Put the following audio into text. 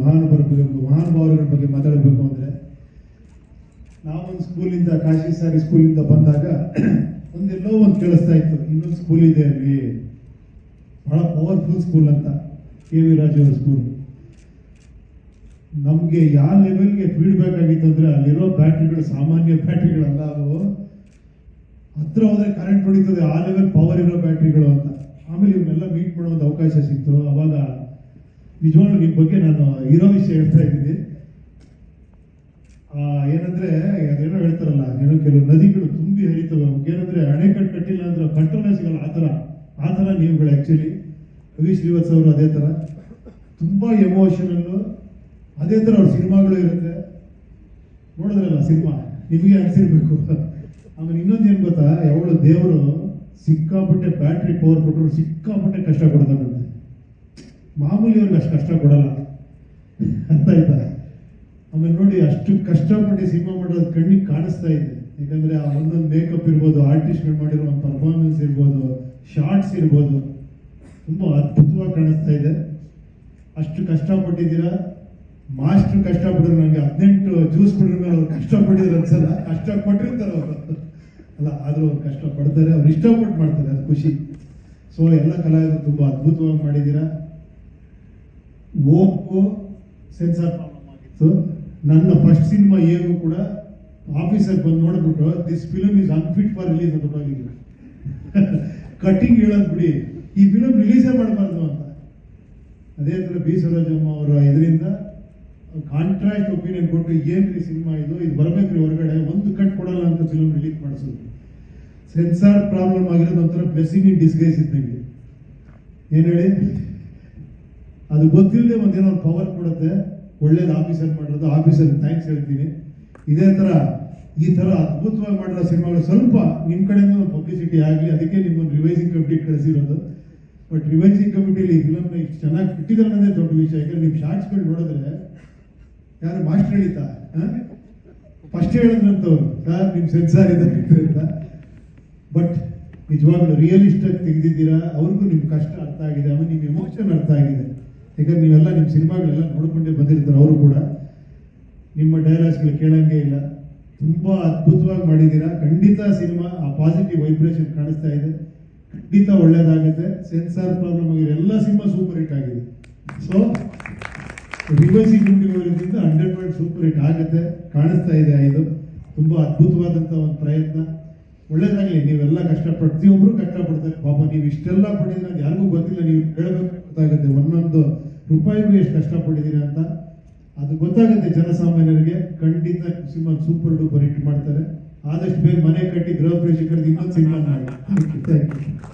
ಮಹಾನುಭಾವರ ಬಗ್ಗೆ ಮಹಾನುಭಾವರ ಬಗ್ಗೆ ಮಾತಾಡಬೇಕು ಅಂದರೆ ನಾವೊಂದು ಸ್ಕೂಲಿಂದ, ಕಾಶಿ ಸಾರಿ ಸ್ಕೂಲಿಂದ ಬಂದಾಗ ಒಂದೆಲ್ಲೋ ಒಂದು ಕೇಳಿಸ್ತಾ ಇತ್ತು, ಇನ್ನೊಂದು ಸ್ಕೂಲ್ ಇದೆ ಅಲ್ಲಿ. ಬಹಳ ಪವರ್ಫುಲ್ ಸ್ಕೂಲ್ ಅಂತ ಕೆ ವಿ ರಾಜು ಸ್ಕೂಲ್ ನಮಗೆ ಯಾವ ಲೆವೆಲ್ಗೆ ಫೀಡ್ಬ್ಯಾಕ್ ಆಗಿತ್ತು ಅಂದರೆ, ಅಲ್ಲಿರೋ ಬ್ಯಾಟ್ರಿಗಳು ಸಾಮಾನ್ಯ ಬ್ಯಾಟ್ರಿಗಳಲ್ಲ ಅವು ಹತ್ರ ಹೋದರೆ ಕರೆಂಟ್ ಹೊಡಿತದೆ, ಆ ಲೆವೆಲ್ ಪವರ್ ಇರೋ ಬ್ಯಾಟ್ರಿಗಳು ಅಂತ. ಆಮೇಲೆ ಇವನ್ನೆಲ್ಲ ಮೀಟ್ ಮಾಡೋ ಒಂದು ಅವಕಾಶ ಸಿಕ್ತು. ಅವಾಗ ನಿಜವಾಗ್ಲೂ ನಿಮ್ಮ ಬಗ್ಗೆ ನಾನು ಇರೋ ವಿಷಯ ಹೇಳ್ತಾ ಇದ್ದೀನಿ ಆ, ಏನಂದ್ರೆ ಅದೇನೋ ಹೇಳ್ತಾರಲ್ಲ, ಏನೋ ಕೆಲವು ನದಿಗಳು ತುಂಬಿ ಹರಿತವೆ ಏನಂದ್ರೆ ಅಣೆಕಟ್ಟು ಕಟ್ಟಿಲ್ಲ ಅಂದ್ರೆ ಕಂಟ್ರೋಲ್ ಸಿಗಲ್ಲ, ಆ ಥರ. ಆ ಥರ ನೀವುಗಳು ಆ್ಯಕ್ಚುಲಿ ರವಿ ಶ್ರೀವತ್ಸ ಅವರು ಅದೇ ಥರ. ತುಂಬ ಎಮೋಷನಲ್ಲು ಅದೇ ಥರ ಅವ್ರ ಸಿನಿಮಾಗಳು ಇರುತ್ತೆ. ನೋಡಿದ್ರಲ್ಲ ಸಿನಿಮಾ? ನಿಮಗೆ ಅನಿಸಿರ್ಬೇಕು. ಆಮೇಲೆ ಇನ್ನೊಂದು ಏನು ಗೊತ್ತಾ? ಯಾವಳು ದೇವರು ಸಿಕ್ಕಾಪಟ್ಟೆ ಬ್ಯಾಟ್ರಿ ಪವರ್ ಕೊಟ್ಟರು ಸಿಕ್ಕಾಪಟ್ಟೆ ಕಷ್ಟ ಕೊಡ್ತಾನಂತೆ ಮಾಮೂಲಿ ಅವ್ರಿಗೆ ಅಷ್ಟು ಕಷ್ಟ ಕೊಡಲ್ಲ. ಅಂತ ಆಯ್ತಾ? ಆಮೇಲೆ ನೋಡಿ ಅಷ್ಟು ಕಷ್ಟಪಟ್ಟು ಸಿನಿಮಾ ಮಾಡೋದು ಕಣ್ಣಿಗೆ ಕಾಣಿಸ್ತಾ ಇದೆ. ಯಾಕಂದ್ರೆ ಆ ಒಂದೊಂದು ಮೇಕಪ್ ಇರ್ಬೋದು ಆರ್ಟಿಸ್ಟ್ಗಳು ಮಾಡಿರೋ ಒಂದು ಪರ್ಫಾರ್ಮೆನ್ಸ್ ಇರ್ಬೋದು ಶಾರ್ಟ್ಸ್ ಇರ್ಬೋದು, ತುಂಬ ಅದ್ಭುತವಾಗಿ ಕಾಣಿಸ್ತಾ ಇದೆ. ಅಷ್ಟು ಕಷ್ಟಪಟ್ಟಿದ್ದೀರಾ? ಮಾಸ್ಟರ್ ಕಷ್ಟಪಟ್ಟರು ನನಗೆ ಹದಿನೆಂಟು ಜ್ಯೂಸ್ ಕುಡಿದ್ರೆ ಅವ್ರು ಕಷ್ಟಪಟ್ಟಿದ್ರು ಅನ್ಸಲ್ಲ ಕಷ್ಟಪಟ್ಟಿರ್ತಾರೆ ಅವರು. ಅಲ್ಲ, ಆದರೂ ಅವ್ರು ಕಷ್ಟಪಡ್ತಾರೆ, ಅವ್ರು ಇಷ್ಟಪಟ್ಟು ಮಾಡ್ತಾರೆ, ಅದು ಖುಷಿ. ಸೊ ಎಲ್ಲ ಕಲಾವಿದರು ತುಂಬ ಅದ್ಭುತವಾಗಿ ಮಾಡಿದ್ದೀರಾ? ಓಪೋ ಸೆನ್ಸಾರ್ ಪ್ರಾಬ್ಲಮ್ ಆಗಿತ್ತು. ನನ್ನ ಫಸ್ಟ್ ಸಿನಿಮಾ ಏನು ಕೂಡ ಆಫೀಸರ್ ಬಂದು ನೋಡ್ಬಿಟ್ಟು this film is unfit for release ಅಂತ ಹೋಗಿದ್ರು ಕಟ್ಟಿಂಗ್ ಹೇಳೋದು ಬಿಡಿ. ಈ ಫಿಲಮ್ ರಿಲೀಸೇ ಮಾಡಬಾರ್ದು ಅಂತ. ಅದೇ ಥರ ಬಿ. ಸರೋಜಮ್ಮ ಅವರ ಇದರಿಂದ ಕಾಂಟ್ರಾಕ್ಟ್ ಒಪಿನಿಯನ್ ಕೊಟ್ಟು ಏನ್ರಿ ಸಿನಿಮಾ ಇದು? ಇದು ಬರ್ಬೇಕ್ರಿ ಹೊರಗಡೆ. ಒಂದು ಕಟ್ ಕೊಡಲ್ಲ ಅಂತ ಫಿಲಮ್ ರಿಲೀಸ್ ಮಾಡಿಸೋದು ಸೆನ್ಸಾರ್ ಪ್ರಾಬ್ಲಮ್ ಆಗಿರೋದು ಒಂಥರ ಬ್ಲೆಸ್ಸಿಂಗ್ ಇನ್ ಡಿಸ್ಗೈಸ್ ಇದ್ದಂಗೆ ಏನು ಹೇಳಿ? ಅದು ಗೊತ್ತಿಲ್ಲದೆ ಒಂದೇನೋ ಒಂದು ಪವರ್ ಕೊಡುತ್ತೆ. ಒಳ್ಳೇದು ಆಫೀಸರ್ ಮಾಡಿರೋದು, ಆಫೀಸಲ್ಲಿ ಥ್ಯಾಂಕ್ಸ್ ಹೇಳ್ತೀನಿ. ಇದೇ ಥರ ಈ ಥರ ಅದ್ಭುತವಾಗಿ ಮಾಡಿರೋ ಸಿನಿಮಾಗಳು ಸ್ವಲ್ಪ ನಿಮ್ಮ ಕಡೆಯಿಂದ ಒಂದು ಪಬ್ಲಿಸಿಟಿ ಆಗಲಿ, ಅದಕ್ಕೆ ನಿಮ್ಮೊಂದು ರಿವೈಸಿಂಗ್ ಕಮಿಟಿ ಕಳಿಸಿರೋದು. ಬಟ್ ರಿವೈಸಿಂಗ್ ಕಮಿಟಿಲಿ ಫಿಲಮ್ನ ಇಷ್ಟು ಚೆನ್ನಾಗಿ ಇಟ್ಟಿದ್ದಾರೆ ಅನ್ನೋದೇ ದೊಡ್ಡ ವಿಷಯ. ಯಾಕಂದ್ರೆ ನಿಮ್ಮ ಶಾರ್ಟ್ಸ್ಗಳು ನೋಡಿದ್ರೆ ಯಾರು ಮಾಸ್ಟರ್ ಹೇಳಿತಾ ಫಸ್ಟ್ ಹೇಳಿದ್ರಂತವ್ರು. ಸರ್ ನಿಮ್ಮ ಸೆನ್ಸಾರ್ ಇದೆ ಅಂತ. ಬಟ್ ನಿಜವಾಗ್ಲೂ ರಿಯಲಿಸ್ಟ್ ಆಗಿ ತೆಗೆದಿದ್ದೀರಾ? ಅವ್ರಿಗೂ ನಿಮ್ಮ ಕಷ್ಟ ಅರ್ಥ ಆಗಿದೆ, ಆಮೇಲೆ ನಿಮ್ಮ ಎಮೋಷನ್ ಅರ್ಥ ಆಗಿದೆ. ಯಾಕಂದ್ರೆ ನೀವೆಲ್ಲ ನಿಮ್ಮ ಸಿನಿಮಾಗಳೆಲ್ಲ ನೋಡ್ಕೊಂಡೇ ಬಂದಿರ್ತಾರೆ ಅವರು ಕೂಡ. ನಿಮ್ಮ ಡೈಲಾಗ್ಸ್ಗಳು ಕೇಳಂಗೆ ಇಲ್ಲ. ತುಂಬಾ ಅದ್ಭುತವಾಗಿ ಮಾಡಿದ್ದೀರಾ. ಖಂಡಿತ ಸಿನಿಮಾ, ಆ ಪಾಸಿಟಿವ್ ವೈಬ್ರೇಷನ್ ಕಾಣಿಸ್ತಾ ಇದೆ. ಖಂಡಿತ ಒಳ್ಳೇದಾಗುತ್ತೆ. ಸೆನ್ಸಾರ್ ಪ್ರಾಬ್ಲಮ್ ಆಗಿರೋ ಎಲ್ಲ ಸಿನಿಮಾ ಸೂಪರ್ ಹಿಟ್ ಆಗಿದೆ. ಸೊ ರಿವೈಸಿಂಗ್ ಅವರಿಂದ ಹಂಡ್ರೆಡ್ ಪಾಯಿಂಟ್ ಸೂಪರ್ ಹಿಟ್ ಆಗುತ್ತೆ. ಕಾಣಿಸ್ತಾ ಇದೆ ಇದು. ತುಂಬಾ ಅದ್ಭುತವಾದಂಥ ಒಂದು ಪ್ರಯತ್ನ. ಒಳ್ಳೇದಾಗಲಿ, ನೀವೆಲ್ಲ ಕಷ್ಟ ಪ್ರತಿಯೊಬ್ಬರು ಕಷ್ಟಪಡ್ತಾರೆ. ಪಾಪ ನೀವು ಇಷ್ಟೆಲ್ಲ ಪಡೆದ್ರೆ ಯಾರಿಗೂ ಗೊತ್ತಿಲ್ಲ. ನೀವು ಹೇಳಬೇಕು ಗೊತ್ತಾಗುತ್ತೆ. ಒಂದೊಂದು ರೂಪಾಯಿಗೂ ಎಷ್ಟು ಕಷ್ಟಪಟ್ಟಿದ್ದೀರಾ ಅಂತ ಅದು ಗೊತ್ತಾಗುತ್ತೆ ಜನಸಾಮಾನ್ಯರಿಗೆ. ಖಂಡಿತ ಸಿನಿಮಾ ಸೂಪರ್ ಡೂಪರ್ ಹಿಟ್ ಮಾಡ್ತಾರೆ. ಆದಷ್ಟು ಬೇಗ ಮನೆ ಕಟ್ಟಿ ಗೃಹ ಪ್ರವೇಶ ಕರೆದು ಇನ್ನೊಂದು ಸಿನಿಮಾ ಮಾಡಿ. Thank you